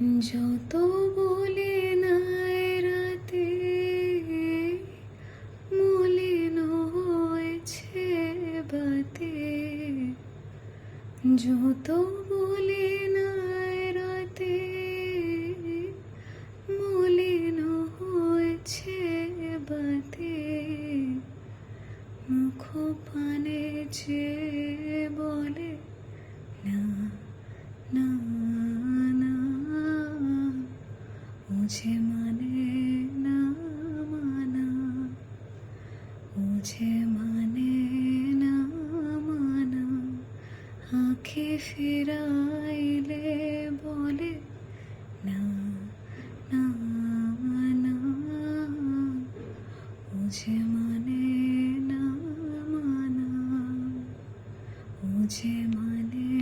যত বলে নাই রাতে মলিন হয়েছে বাতে। যত বলে নাই রাতে মলিন হয়েছে বাতে। মুখ পানে যে যে মানে না মানা ও মানে না মানা আঁখে ফিরাইলে বলে না না না ও মানে না মানা ও মানে